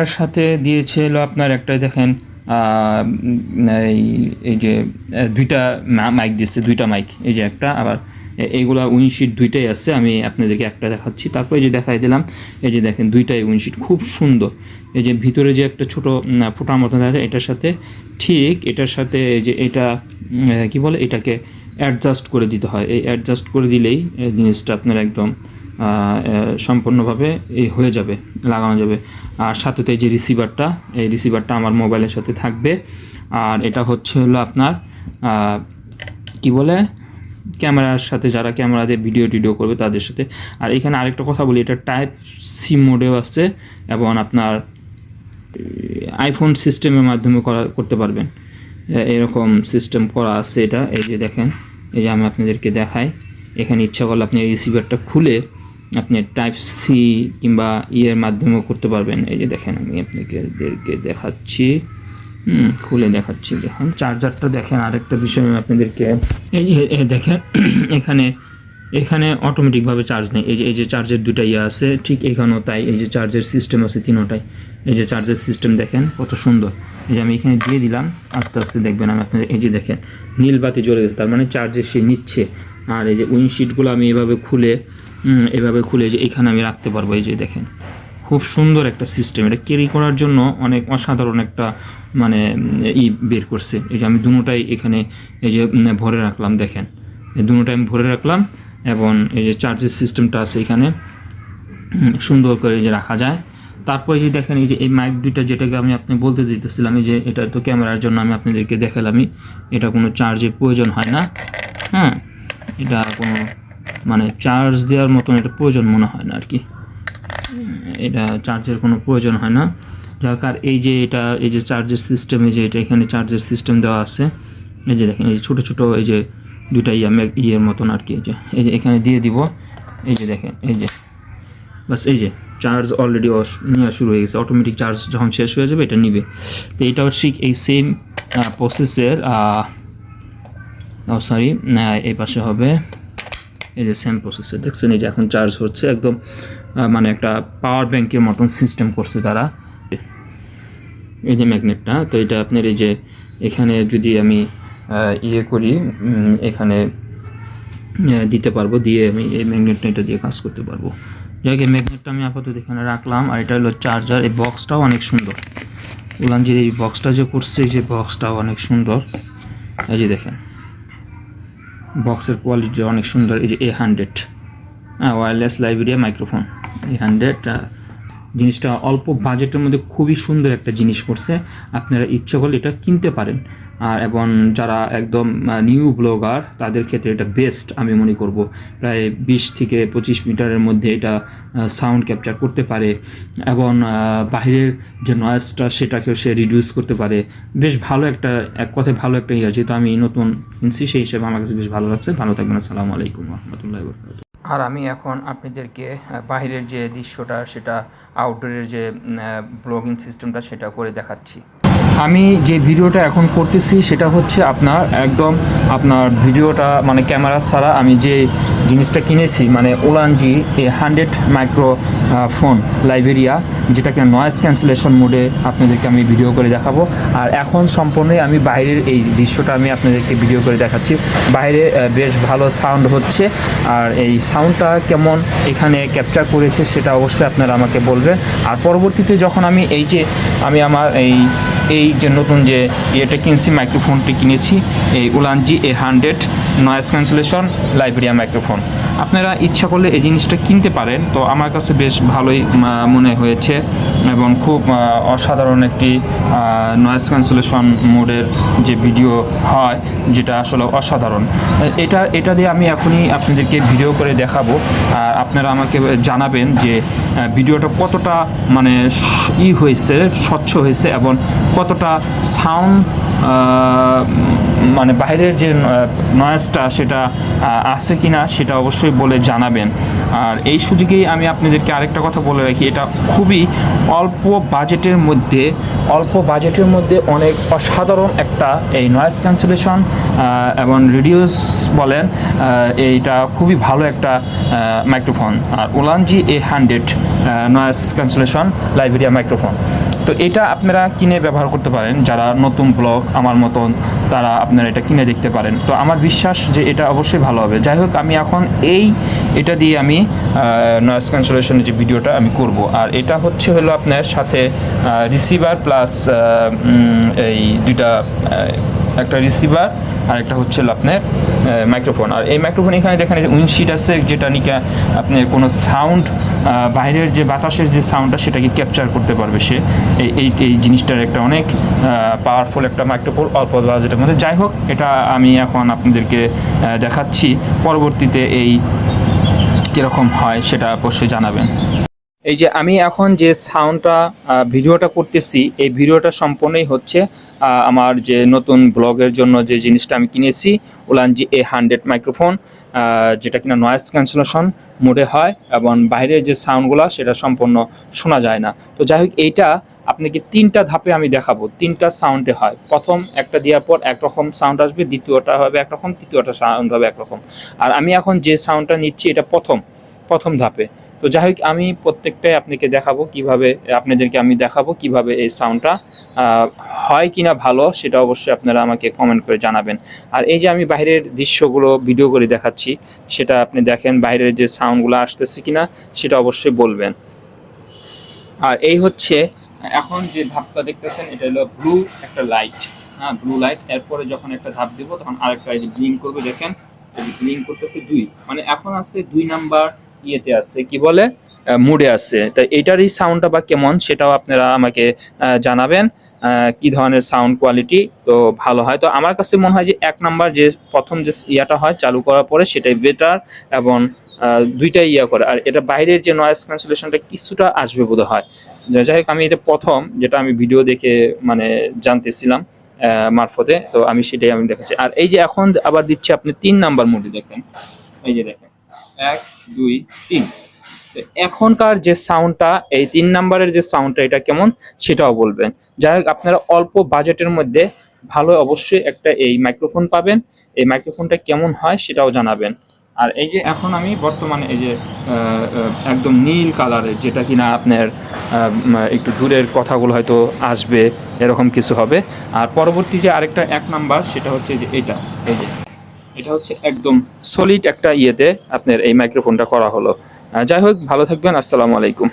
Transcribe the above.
তার সাথে দিয়েছে হলো আপনার একটা দেখেন এই যে দুইটা মাইক দিচ্ছে, দুইটা মাইক এই যে একটা, আবার এইগুলা উইনশিট দুইটাই আছে, আমি আপনাদেরকে একটা দেখাচ্ছি। তারপর যে দেখাই দিলাম, এই যে দেখেন দুইটাই উইনশিট খুব সুন্দর। এই যে ভিতরে যে একটা ছোটো ফোটার মতো আছে, এটার সাথে ঠিক এটার সাথে এই যে এটা কি বলে, এটাকে অ্যাডজাস্ট করে দিতে হয়। এই অ্যাডজাস্ট করে দিলেই জিনিসটা আপনার একদম সম্পূর্ণভাবে এই হয়ে যাবে, লাগানো যাবে। আর সাথেতে যে রিসিভারটা এই রিসিভারটা আমার মোবাইলের সাথে থাকবে। আর এটা হচ্ছে হলো আপনার কি বলে? ক্যামেরার সাথে যারা ক্যামেরা দিয়ে ভিডিও টিডিও করবে তাদের সাথে। আর এখানে আরেকটা কথা বলি, এটা টাইপ সি মোডেও আছে এবং আপনার আইফোন সিস্টেমের মাধ্যমে করা, করতে পারবেন। এরকম সিস্টেম করা আছে এটা। এই যে দেখেন, এই যে আমি আপনাদেরকে দেখাই। এখানে ইচ্ছা করলে আপনি রিসিভারটা খুলে আপনি টাইপ সি কিংবা ইয়ের মাধ্যমেও করতে পারবেন। এই যে দেখেন, আমি আপনাদেরকে দেখাচ্ছি। খুলে দেখাচ্ছি, দেখেন। চার্জারটা দেখেন, আরেকটা বিষয় আমি আপনাদেরকে, এই দেখেন, এখানে এখানে অটোমেটিকভাবে চার্জ নেই। এই যে এই যে চার্জের দুটা ইয়ে আছে, ঠিক এখানেও তাই। এই যে চার্জের সিস্টেম আছে তিনোটাই। এই যে চার্জের সিস্টেম দেখেন, কত সুন্দর। এই যে আমি এখানে দিয়ে দিলাম, আস্তে আস্তে দেখবেন আমি আপনাদের, এই যে দেখেন, নীল বাতি জ্বলে গেছে, তার মানে চার্জে সে নিচ্ছে। আর এই যে উইন্ডশিটগুলো আমি এভাবে খুলে এভাবে খুলে যে এখানে আমি রাখতে পারব, এই যে দেখেন। খুব সুন্দর একটা সিস্টেম এটা ক্যারি করার জন্য অনেক অসাধারণ একটা মানে ই বের করছে। এই যে আমি দুটোটাই এখানে, এই যে ভরে রাখলাম, দেখেন। এই দুটোটাই আমি ভরে রাখলাম এবং এই যে চার্জের সিস্টেমটা আছে এখানে সুন্দর করে যে রাখা যায়। তারপরে যে দেখেন, এই যে এই মাইক দুইটা যেটাকে আমি আপনি বলতে দিতেছিলাম যে এটা তো ক্যামেরার জন্য আমি আপনাদেরকে দেখালামই। এটা কোনো চার্জের প্রয়োজন হয় না। হ্যাঁ এটা কোনো মানে চার্জ দেওয়ার মতন এটা প্রয়োজন মনে হয় না আর কি। এটা চার্জের কোনো প্রয়োজন হয় না। যার কার এই যে এটা, এই যে চার্জের সিস্টেম এই যে এটা এখানে চার্জের সিস্টেম দেওয়া আছে, এই যে দেখেন, এই যে ছোটো ছোটো, এই যে দুটা ইয়া ইয়ের মতন আর কি, এই যে এই যে এখানে দিয়ে দিব। এই যে দেখেন, এই যে, বাস এই যে চার্জ অলরেডি নেওয়া শুরু হয়ে গেছে। অটোমেটিক চার্জ যখন শেষ হয়ে যাবে, এটা নিবে। তো এটাও ঠিক এই সেম প্রসেসের সরি এই পাশে হবে। এই যে সেম প্রসেসর দেখছেন এই যে এখন চার্জ হচ্ছে একদম মানে একটা পাওয়ার ব্যাংকের মতন সিস্টেম করছে তারা। এই যে ম্যাগনেটটা তো এটা আপনার এই যে এখানে যদি আমি ইয়ে করি এখানে দিতে পারব, দিয়ে আমি এই ম্যাগনেটটা এটা দিয়ে কাজ করতে পারব। যাই এই ম্যাগনেটটা আমি আপাতত এখানে রাখলাম, আর এটা হলো চার্জার এই বক্সটাও অনেক সুন্দর। উলানজির এই বক্সটা যে করছে, এই যে বক্সটাও অনেক সুন্দর। এই যে দেখেন। বক্সের কোয়ালিটি অনেক সুন্দর এই যে এ হান্ড্রেড হ্যাঁ ওয়্যারলেস লাইব্রেরিয়া মাইক্রোফোন এ হান্ড্রেড জিনিসটা অল্প বাজেটের মধ্যে খুবই সুন্দর একটা জিনিস করছে। আপনারা ইচ্ছে করলে এটা কিনতে পারেন। আর এবং যারা একদম নিউ ব্লগার তাদের ক্ষেত্রে এটা বেস্ট আমি মনে করব। প্রায় বিশ থেকে পঁচিশ মিটারের মধ্যে এটা সাউন্ড ক্যাপচার করতে পারে। এবং আহ, বাইরের যে নয়েজটা সেটাকেও সে রিডিউস করতে পারে। বেশ ভালো একটা এক কথায় ভালো একটা ইয়ে। যেহেতু আমি নতুন কিনছি সেই হিসেবে আমার কাছে বেশ ভালো লাগছে। ভালো থাকবেন। আসসালামু আলাইকুম রহমতুল্লাহ আর আমি এখন আপনাদেরকে বাইরের যে দৃশ্যটা, সেটা আউটডোরের যে ব্লগিং সিস্টেমটা সেটা করে দেখাচ্ছি। আমি যে ভিডিওটা এখন করতেছি সেটা হচ্ছে আপনার একদম আপনার ভিডিওটা মানে ক্যামেরা ছাড়া আমি যে জিনিসটা কিনেছি মানে ওলানজি এ হান্ড্রেড মাইক্রো ফোন লাইবেরিয়া, যেটাকে নয়েজ ক্যান্সেলেশন মোডে আপনাদেরকে আমি ভিডিও করে দেখাবো। আর এখন সম্পূর্ণই আমি বাইরের এই দৃশ্যটা আমি আপনাদেরকে ভিডিও করে দেখাচ্ছি। বাইরে বেশ ভালো সাউন্ড হচ্ছে। আর এই সাউন্ডটা কেমন এখানে ক্যাপচার করেছে সেটা অবশ্যই আপনারা আমাকে বলবেন। আর পরবর্তীতে যখন আমি এই যে আমি আমার এই এই যে নতুন যে ইয়েটা কিনছি মাইক্রোফোনটি কিনেছি, এই Ulanzi A hundred noise cancellation লাইব্রেরিয়া microphone আপনারা ইচ্ছা করলে এই জিনিসটা কিনতে পারেন। তো আমার কাছে বেশ ভালোই মনে হয়েছে এবং খুব অসাধারণ একটি নয়েস ক্যান্সেলেশন মোডের যে ভিডিও হয়, যেটা আসলে অসাধারণ। এটা এটা দিয়ে আমি এখনই আপনাদেরকে ভিডিও করে দেখাবো। আর আপনারা আমাকে জানাবেন যে ভিডিওটা কতটা মানে ই হয়েছে, স্বচ্ছ হয়েছে এবং কতটা সাউন্ড মানে বাইরের যে নয়েজটা সেটা আছে কি না সেটা অবশ্যই বলে জানাবেন। আর এই সুযোগেই আমি আপনাদেরকে আরেকটা কথা বলে রাখি, এটা খুবই অল্প বাজেটের মধ্যে, অল্প বাজেটের মধ্যে অনেক অসাধারণ একটা এই নয়েজ ক্যান্সেলেশন এবং রেডিওস বলেন এইটা খুবই ভালো একটা microphone. R Ulanzi A hundred noise cancellation, লাইব্রেরিয়া microphone. তো এটা আপনারা কিনে ব্যবহার করতে পারেন। যারা নতুন ব্লগ আমার মতন, তারা আপনারা এটা কিনে দেখতে পারেন। তো আমার বিশ্বাস যে এটা অবশ্যই ভালো হবে। যাই হোক, আমি এখন এই এটা দিয়ে আমি নয়েস ক্যান্সেলেশনের যে ভিডিওটা আমি করব। আর এটা হচ্ছে হলো আপনার সাথে রিসিভার প্লাস এই দুইটা একটা রিসিভার আর একটা হচ্ছে আপনার মাইক্রোফোন আর এই মাইক্রোফোন এখানে দেখেন যে উইন্ডশিট আছে, যেটা নিকা আপনি কোনো সাউন্ড বাইরের যে বাতাসের যে সাউন্ডটা সেটাকে ক্যাপচার করতে পারবে সে। এই এই জিনিসটার একটা অনেক পাওয়ারফুল একটা মাইক্রোফোন অল্প বাজেটের মধ্যে। যাই হোক, এটা আমি এখন আপনাদেরকে দেখাচ্ছি। পরবর্তীতে এই কীরকম হয় সেটা অবশ্যই জানাবেন। এই যে আমি এখন যে সাউন্ডটা ভিডিওটা করতেছি, এই ভিডিওটা সম্পূর্ণই হচ্ছে আমার যে নতুন ব্লগের জন্য যে জিনিসটা আমি কিনেছি ওলানজি এ হান্ড্রেড মাইক্রোফোন যেটা কিনা নয়েজ ক্যান্সেলেশন মোডে হয় এবং বাইরের যে সাউন্ডগুলো সেটা সম্পূর্ণ শোনা যায় না। তো যাই হোক, এইটা আপনাকে তিনটা ধাপে আমি দেখাবো। তিনটা সাউন্ডে হয়। প্রথম একটা দেওয়ার পর একরকম সাউন্ড আসবে, দ্বিতীয়টা হবে একরকম, তৃতীয়টা সাউন্ড হবে একরকম। আর আমি এখন যে সাউন্ডটা নিচ্ছি, এটা প্রথম প্রথম ধাপে। তো যাই হোক, আমি প্রত্যেকটাই আপনাকে দেখাবো কীভাবে, আপনাদেরকে আমি দেখাবো কীভাবে এই সাউন্ডটা হয় কিনা ভালো সেটা অবশ্যই আপনারা আমাকে কমেন্ট করে জানাবেন। আর এই যে আমি বাইরের দৃশ্যগুলো ভিডিও করে দেখাচ্ছি, সেটা আপনি দেখেন বাইরের যে সাউন্ডগুলো আসতেছে কিনা, সেটা অবশ্যই বলবেন। আর এই হচ্ছে, এখন যে ধাপটা দেখতেছেন, এটা হলো ব্লু একটা লাইট হ্যাঁ ব্লু লাইট এরপরে যখন একটা ধাপ দিব, তখন আরেকটা যে ব্লিঙ্ক করবে, দেখেন ব্লিঙ্ক করতেছে দুই মানে এখন আছে দুই নাম্বার ইয়েতে আছে কি বলে? মুডে আছে তাই এটারই সাউন্ডটা বা কেমন সেটাও আপনারা আমাকে জানাবেন কি ধরনের সাউন্ড কোয়ালিটি তো ভালো হয়। তো আমার কাছে মনে হয় যে এক নাম্বার যে প্রথম যে ইয়াটা হয় চালু করার পরে সেটাই বেটার এবং দুইটাই ইয়া করে। আর এটা বাইরের যে নয়েজ ক্যান্সেলেশনটা কিছুটা আসবে বোধ হয় যাই হোক, আমি এটা প্রথম যেটা আমি ভিডিও দেখে মানে জানতেছিলাম মারফতে। তো আমি সেটাই আমি দেখেছি আর এই যে এখন আবার দিচ্ছি আপনি তিন নাম্বার মুডে দেখেন। এই যে দেখেন। এক, দুই, তিন। এখনকার যে সাউন্ডটা এই তিন নাম্বারের যে সাউন্ডটা এটা কেমন? সেটাও বলবেন। যাই হোক, আপনারা অল্প বাজেটের মধ্যে ভালো অবশ্যই একটা এই মাইক্রোফোন পাবেন। এই মাইক্রোফোনটা কেমন হয় সেটাও জানাবেন। আর এই যে এখন আমি বর্তমানে এই যে একদম নীল কালারের যেটা কিনা আপনার একটু দূরের কথাগুলো হয়তো আসবে, এরকম কিছু হবে। আর পরবর্তী যে আরেকটা এক নাম্বার সেটা হচ্ছে যে এটা। এই যে এটা হচ্ছে একদম সলিড একটা ইয়েতে আপনার এই মাইক্রোফোনটা করা হলো। যাই হোক, ভালো থাকবেন, আসসালামু আলাইকুম।